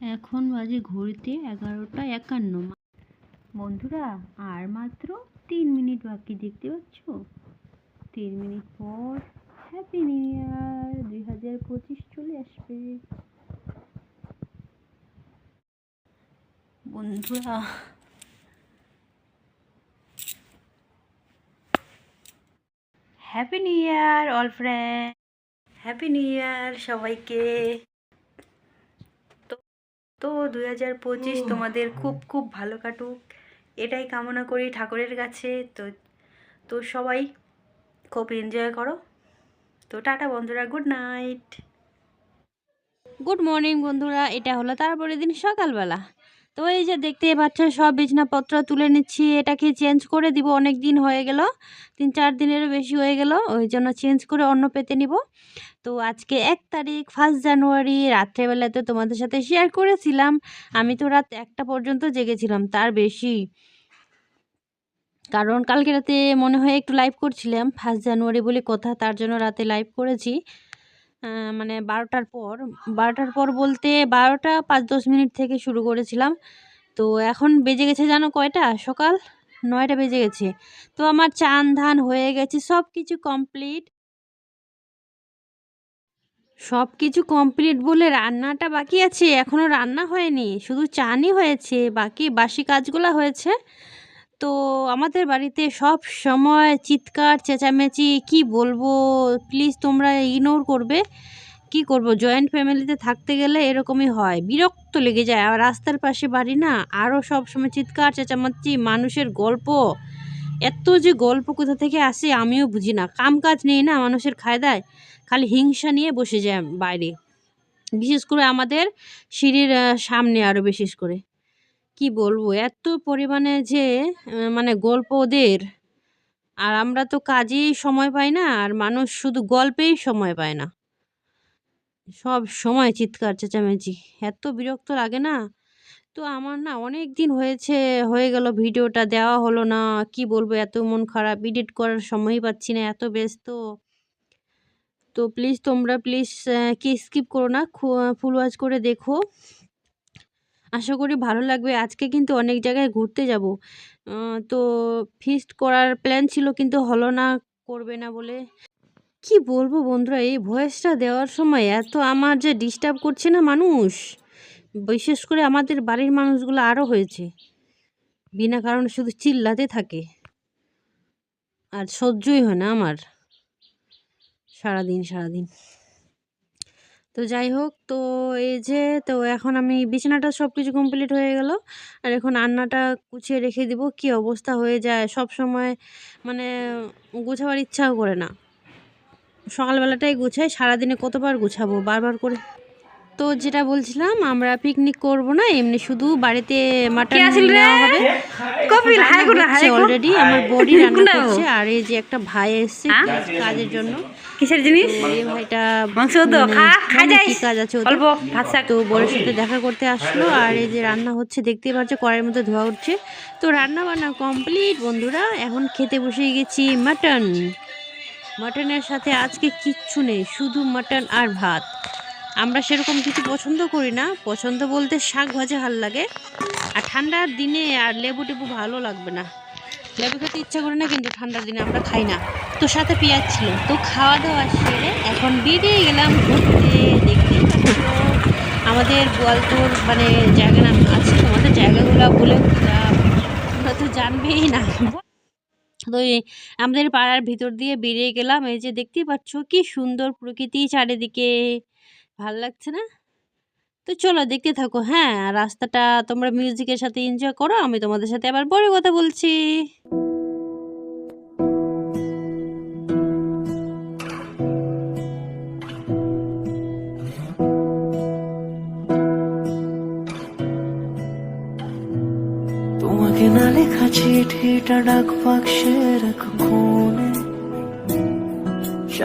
এখন বাজে ঘড়িতে এগারোটা একান্ন। বন্ধুরা, আর মাত্র তিন মিনিট বাকি দেখতে পাচ্ছ? তিন মিনিট পর হ্যাপি নিউ ইয়ার দুই হাজার পঁচিশ চলে আসবে। বন্ধুরা happy new year all friend happy new year সবাইকে! তো দুই হাজার পঁচিশ তোমাদের খুব খুব ভালো কাটুক। এটাই কামনা করি ঠাকুরের কাছে। তো তো সবাই খুব এনজয় করো। তো টাটা বন্ধুরা গুড নাইট গুড মর্নিং বন্ধুরা এটা হলো তারপরের দিন সকালবেলা। তো এই যে দেখতে পাচ্ছ সব বিছনাপত্র তুলে নিচ্ছি এটাকে চেঞ্জ করে দিব অনেক দিন হয়ে গেল তিন চার দিনেরও বেশি হয়ে গেল ওই জন্য চেঞ্জ করে অন্য পেতে নিব। তো আজকে এক তারিখ ফার্স্ট জানুয়ারি রাত্রেবেলাতে তোমাদের সাথে শেয়ার করেছিলাম। আমি তো রাত একটা পর্যন্ত জেগেছিলাম, তার বেশি। কারণ কালকে রাতে মনে হয় একটু লাইভ করছিলাম ফার্স্ট জানুয়ারি বলে কথা, তার জন্য রাতে লাইভ করেছি। মানে বারোটার পর বারোটার পর বলতে বারোটা পাঁচ দশ মিনিট থেকে শুরু করেছিলাম। তো এখন বেজে গেছে জানো কয়টা? সকাল নয়টা বেজে গেছে। তো আমার চান ধান হয়ে গেছে সব কিছু কমপ্লিট সব কিছু কমপ্লিট বলে রান্নাটা বাকি আছে এখনও রান্না হয়নি। শুধু চানই হয়েছে, বাকি বাসি কাজগুলো হয়েছে। তো আমাদের বাড়িতে সব সময় চিৎকার, চেঁচামেচি, কি বলব? প্লিজ তোমরা ইগনোর করবে। কি করব? জয়েন্ট ফ্যামিলিতে থাকতে গেলে এরকমই হয়। বিরক্ত লেগে যায়। আর রাস্তার পাশে বাড়ি না আরও সব সময় চিৎকার, চেঁচামেচি, মানুষের গল্প। এত যে গল্প কোথা থেকে আসে আমিও বুঝি না। কাম কাজ নেই না মানুষের খায়দায়, খালি হিংসা নিয়ে বসে যায় বাইরে। বিশেষ করে আমাদের সিঁড়ির সামনে আরও বিশেষ করে। কি বলব, এত পরিমাণে যে মানে গল্প ওদের। আর আমরা তো কাজেই সময় পাই না, আর মানুষ শুধু গল্পেই সময় পায় না। সব সময় চিৎকার, চেঁচামেচি। এত বিরক্ত লাগে না। তো আমার না অনেক দিন হয়েছে, হয়ে গেল ভিডিওটা দেওয়া হলো না। কি বলব, এত মন খারাপ এডিট করার সময়ই পাচ্ছি না, এত ব্যস্ত। তো প্লিজ তোমরা প্লিজ কি স্কিপ করো না ফুল ওয়াচ করে দেখো। আশা করি ভালো লাগবে, আজকে কিন্তু অনেক জায়গায় ঘুরতে যাব। তো ফিস্ট করার প্ল্যান ছিল কিন্তু হলো না, করবে না বলে। কি বলব বন্ধুরা, এই ভয়েসটা দেওয়ার সময় এত আমার যে ডিস্টার্ব করছে না মানুষ? বিশেষ করে আমাদের বাড়ির মানুষগুলো আরও হয়েছে। বিনা কারণে শুধু চিল্লাতে থাকে। আর সহ্যই হয় না আমার। সারাদিন সারাদিন। তো যাই হোক, তো এই যে, তো এখন আমি বিছানাটা সব কিছু কমপ্লিট হয়ে গেল। আর এখন রান্নাটা গুছিয়ে রেখে দিব। কি অবস্থা হয়ে যায়, সব সময় মানে গোছাবার ইচ্ছাও করে না। সকালবেলাটাই গুছাই, সারাদিনে কতবার গুছাবো? বারবার করে তো যেটা বলছিলাম আমরা পিকনিক করব না এমনি শুধু বাড়িতে মাটন নেওয়া হবে। কপিল হাই গুনা হাই অলরেডি আমার বডি রান্না করছে আর এই যে একটা ভাই এসেছে কাজের জন্য। কিসের জিনিস? এই ভাইটা মাংস তো মানে খা খা জানি যাইস। কি কাজ আছে। অল্প শাক। তো বড়ের সাথে দেখা করতে আসলো আর এই যে রান্না হচ্ছে দেখতেই পাচ্ছ কড়াইয়ের মধ্যে ধোয়া উঠছে। তো রান্না বান্না কমপ্লিট বন্ধুরা এখন খেতে বসে গেছি মাটন মাটনের সাথে আজকে কিচ্ছু নেই শুধু মাটন আর ভাত। আমরা সেরকম কিছু পছন্দ করি না। পছন্দ বলতে শাক ভাজা ভালো লাগে। আর ঠান্ডার দিনে আর লেবু টেবু ভালো লাগবে না। লেবু খেতে ইচ্ছা করে না, কিন্তু ঠান্ডার দিনে আমরা খাই না। তো সাথে পেঁয়াজ ছিল। তো খাওয়া দাওয়া সেরে এখন বেরিয়ে গেলাম ঘুরতে। দেখতে আমাদের গোয়ালতোর মানে জায়গা নাম আছে, তোমাদের জায়গাগুলো বলে তোমরা তো জানবেই না। তো আমাদের পাড়ার ভিতর দিয়ে বেরিয়ে গেলাম। এই যে দেখতেই পাচ্ছ, কি সুন্দর প্রকৃতি চারিদিকে। ভালো লাগছে না? তো চলো দেখতে থাকো হ্যাঁ রাস্তাটা তোমরা মিউজিকের সাথে এনজয় করো, আমি তোমাদের সাথে আবার পরে কথা বলছি। তোমাকে না লেখা চিঠিটা ডাক বাক্সের এক কোণে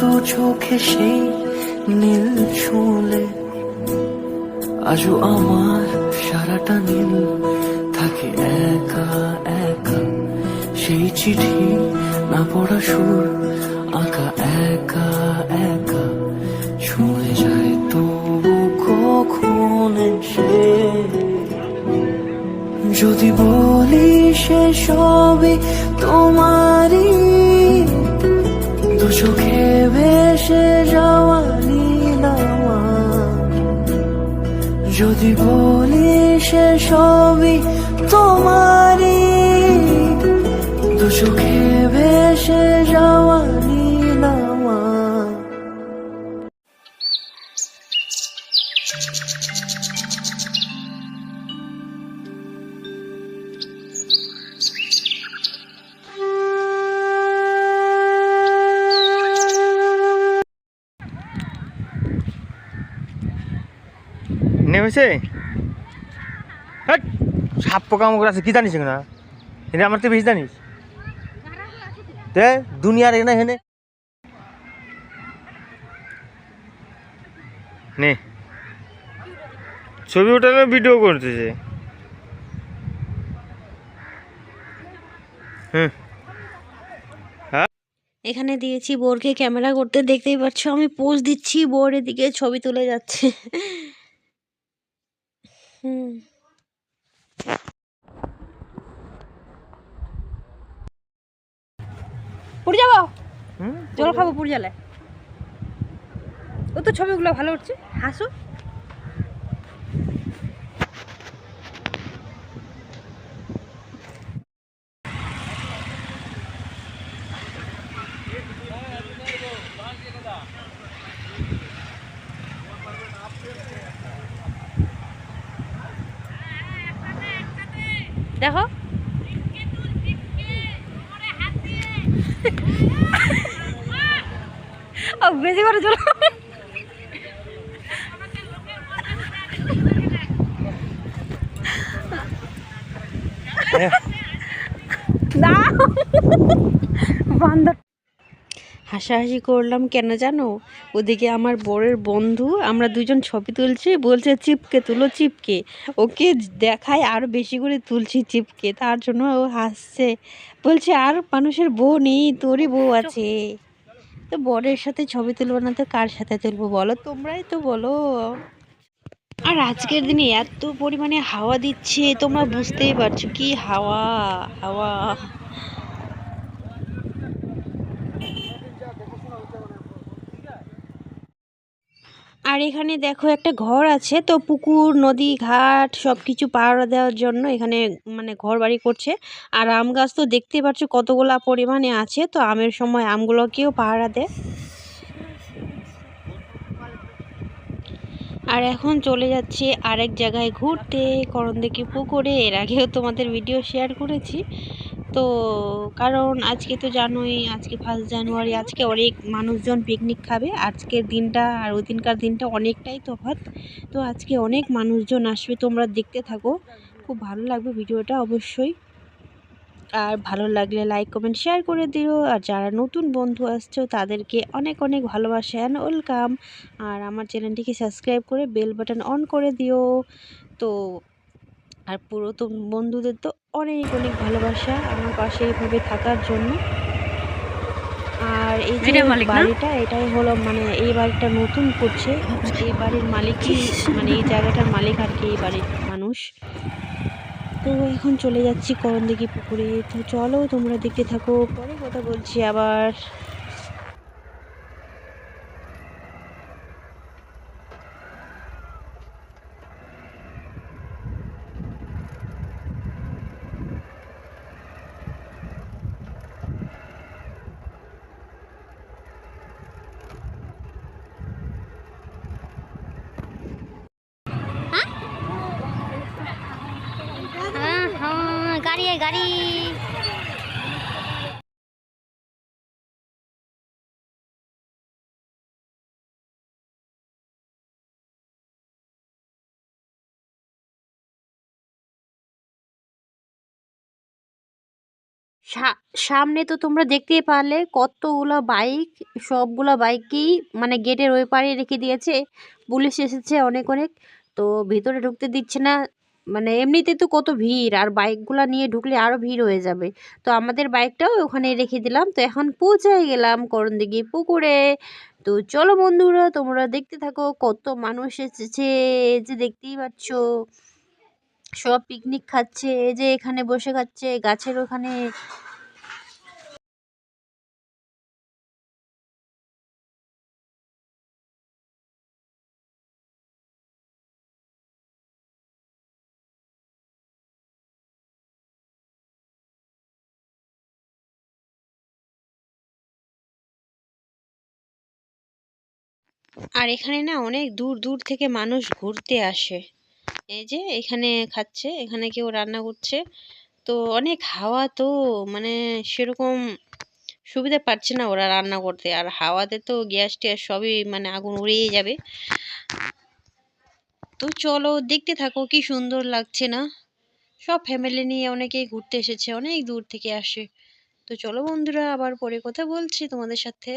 দু চোখে সেই নীল ছুলে আজও আমার সারাটা নীল থাকে একা একা। সেই চিঠি না পড়া সুর, আঁকা একা একা। ছুঁয়ে যায় তবু কখন সে। যদি বলি সে সবই তোমারই চোখে ভেসে যাওয়া নীলামা যদি বলি সে সবই তোমারি দু সুখে ভেসে হয়েছে? সাপ পোকা মোকর আছে, কি জানিস না হেনে আমার তো বেশি জানিস? তে, দুনিয়ার এনে হেনে। নে। ছবি ওঠানো ভিডিও করতেছে। হুম। এখানে দিয়েছি বোরকে ক্যামেরা করতে, দেখতেই পাচ্ছ আমি পোজ দিচ্ছি, বোর এদিকে ছবি তুলে যাচ্ছে। হুম। পুড়ে যাব? হুম জল খাব পুড়ে জালে ও তো ছবিগুলো ভালো উঠছে। হাসো। দেখো। বেশি করে চলো। হাসাহাসি করলাম কেন জানো? ওদিকে আমার বরের বন্ধু, আমরা দুজন ছবি তুলছি, বলছে চিপকে তুলো, চিপকে। ওকে দেখায় আরও বেশি করে তুলছি চিপকে, তার জন্য ও হাসছে। বলছে, আর মানুষের বউ নেই, তোরই বউ আছে। তো বরের সাথে ছবি তুলবো না তো কার সাথে তুলবো বলো? তোমরাই তো বলো। আর আজকের দিনে এত পরিমাণে হাওয়া দিচ্ছে, তোমরা বুঝতেই পারছ কি হাওয়া হাওয়া। আর এখানে দেখো একটা ঘর আছে, তো পুকুর, নদী, ঘাট সব কিছু পাহারা দেওয়ার জন্য এখানে মানে ঘর বাড়ি করছে। আর আম গাছ তো দেখতে পাচ্ছ কতগুলা পরিমাণে আছে, তো আমের সময় আমগুলোকেও পাহারা দেয়। আর এখন চলে যাচ্ছে আরেক জায়গায় ঘুরতে করণদিঘি পুকুরে, এর আগেও তোমাদের ভিডিও শেয়ার করেছি। তো কারণ আজকে তো জানোই, আজকে ফার্স্ট জানুয়ারি আজকে অনেক মানুষজন পিকনিক খাবে। আজকের দিনটা আর ওই দিনকার দিনটা অনেকটাই তফাৎ। তো আজকে অনেক মানুষজন আসবে, তোমরা দেখতে থাকো। খুব ভালো লাগবে ভিডিওটা অবশ্যই। আর ভালো লাগলে লাইক কমেন্ট শেয়ার করে দিও। আর যারা নতুন বন্ধু আসছো, তাদেরকে অনেক অনেক ভালোবাসা অ্যান্ড ওয়েলকাম আর আমার চ্যানেলটিকে সাবস্ক্রাইব করে বেল বাটন অন করে দিও। তো আর পুরাতন বন্ধুদের তো অনেক অনেক ভালোবাসা আমার পাশে এইভাবে থাকার জন্য। আর এই যে বাড়িটা এটাই হলো মানে এই বাড়িটা নতুন করছে। এই বাড়ির মালিকই মানে এই জায়গাটার মালিক আর কি এই বাড়ির মানুষ। তো এখন চলে যাচ্ছি করণদিঘি পুকুরে। তো চলো তোমরা দেখতে থাকো পরে কথা বলছি আবার। দিয়ে গাড়ি। সামনে তো তোমরা দেখতেই পারলে কতগুলা বাইক, সবগুলা বাইকই মানে গেটের ওই পাড়ে রেখে দিয়েছে। পুলিশ এসেছে অনেক অনেক, তো ভিতরে ঢুকতে দিচ্ছে না। মানে এমনিতে তো কত ভিড়, আর বাইকগুলা নিয়ে ঢুকলে আরও ভিড় হয়ে যাবে। তো আমাদের বাইকটাও ওখানে রেখে দিলাম। তো এখন পৌঁছে গেলাম করণ দিঘি পুকুরে। তো চলো বন্ধুরা, তোমরা দেখতে থাকো কত মানুষ এসেছে। যে দেখতেই পাচ্ছ, সব পিকনিক খাচ্ছে। যে এখানে বসে খাচ্ছে, গাছের ওখানে আর এখানে না অনেক দূর দূর থেকে মানুষ ঘুরতে আসে। এই যে এখানে খাচ্ছে, এখানে কেউ রান্না করছে। তো অনেক হাওয়া তো মানে সেরকম সুবিধা পাচ্ছে না ওরা রান্না করতে। আর হাওয়াতে তো গ্যাস ট্যাস সবই মানে আগুন উড়িয়ে যাবে। তো চলো দেখতে থাকো কি সুন্দর লাগছে না। সব ফ্যামিলি নিয়ে অনেকেই ঘুরতে এসেছে, অনেক দূর থেকে আসে। তো চলো বন্ধুরা, আবার পরে কথা বলছি তোমাদের সাথে।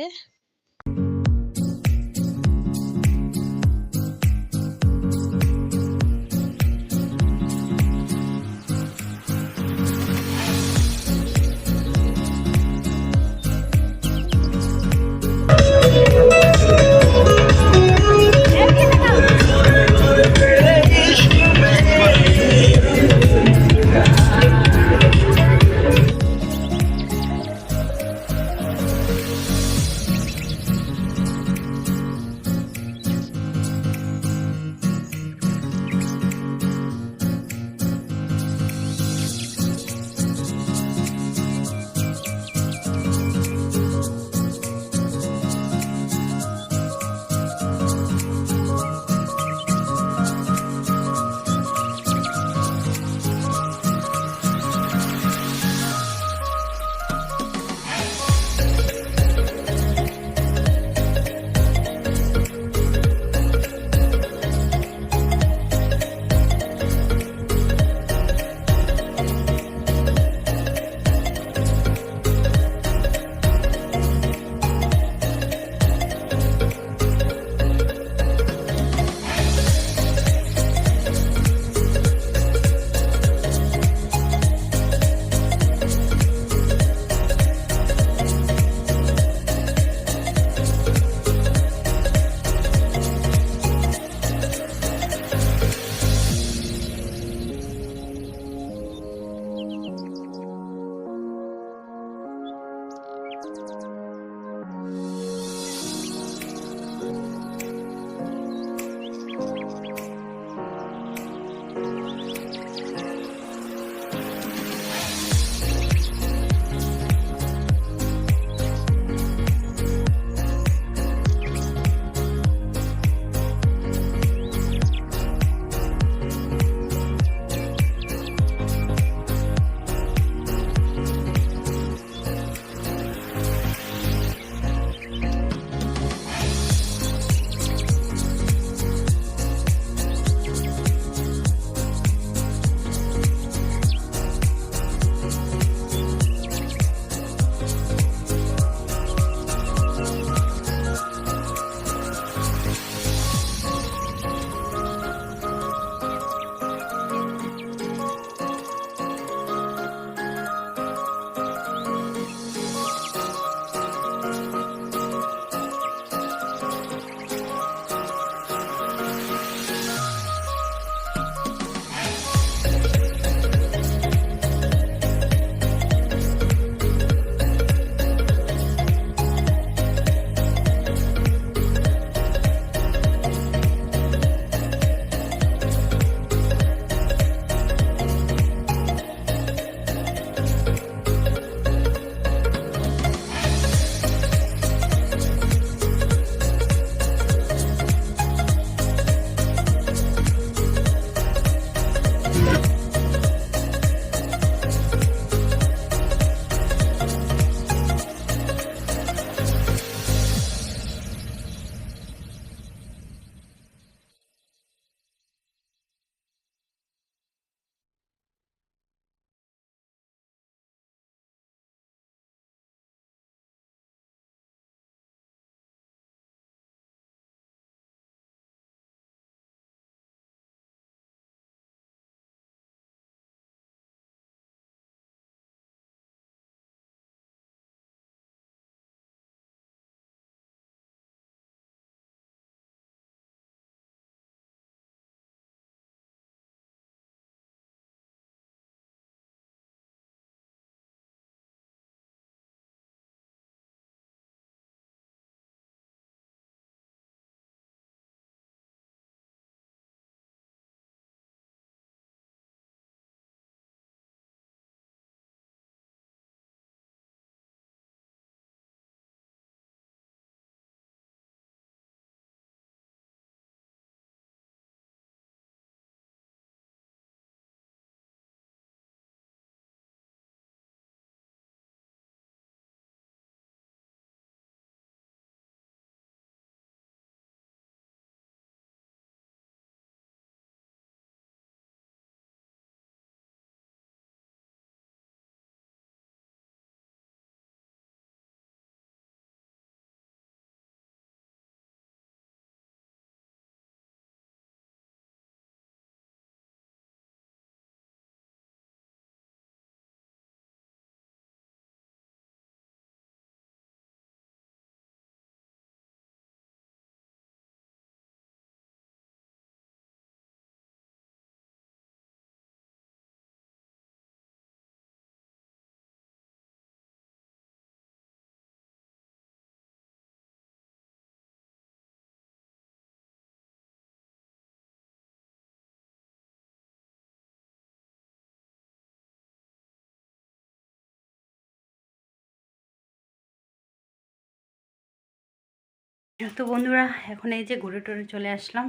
তো বন্ধুরা, এখন এই যে ঘুরে টুরে চলে আসলাম।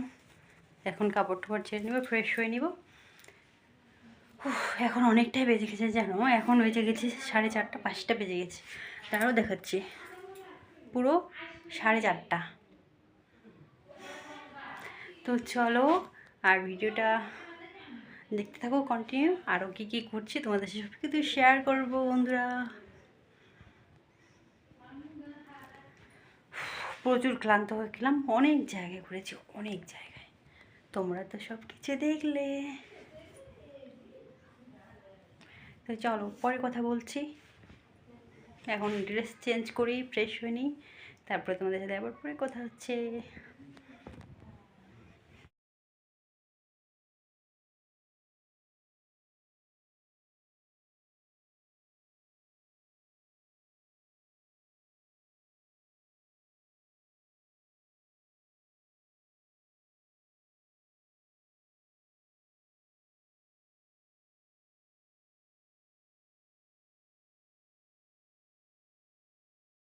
এখন কাপড় টাপড় ছেড়ে নেব ফ্রেশ হয়ে নিব। এখন অনেকটাই বেজে গেছে জানো? এখন বেজে গেছে সাড়ে চারটা, পাঁচটা বেজে গেছে। তারও দেখাচ্ছি। পুরো সাড়ে চারটা। তো চলো, আর ভিডিওটা দেখতে থাকো কন্টিনিউ আরও কী কী করছি তোমাদের সব কিছু শেয়ার করব বন্ধুরা। প্রচুর ক্লান্ত হয়ে গেলাম অনেক জায়গায় ঘুরেছি, অনেক জায়গায়। তোমরা তো সব কিছু দেখলে। তো চলো, পরে কথা বলছি। এখন ড্রেস চেঞ্জ করি ফ্রেশ হয়ে নিই তারপরে তোমাদের সাথে আবার পরে কথা হচ্ছে।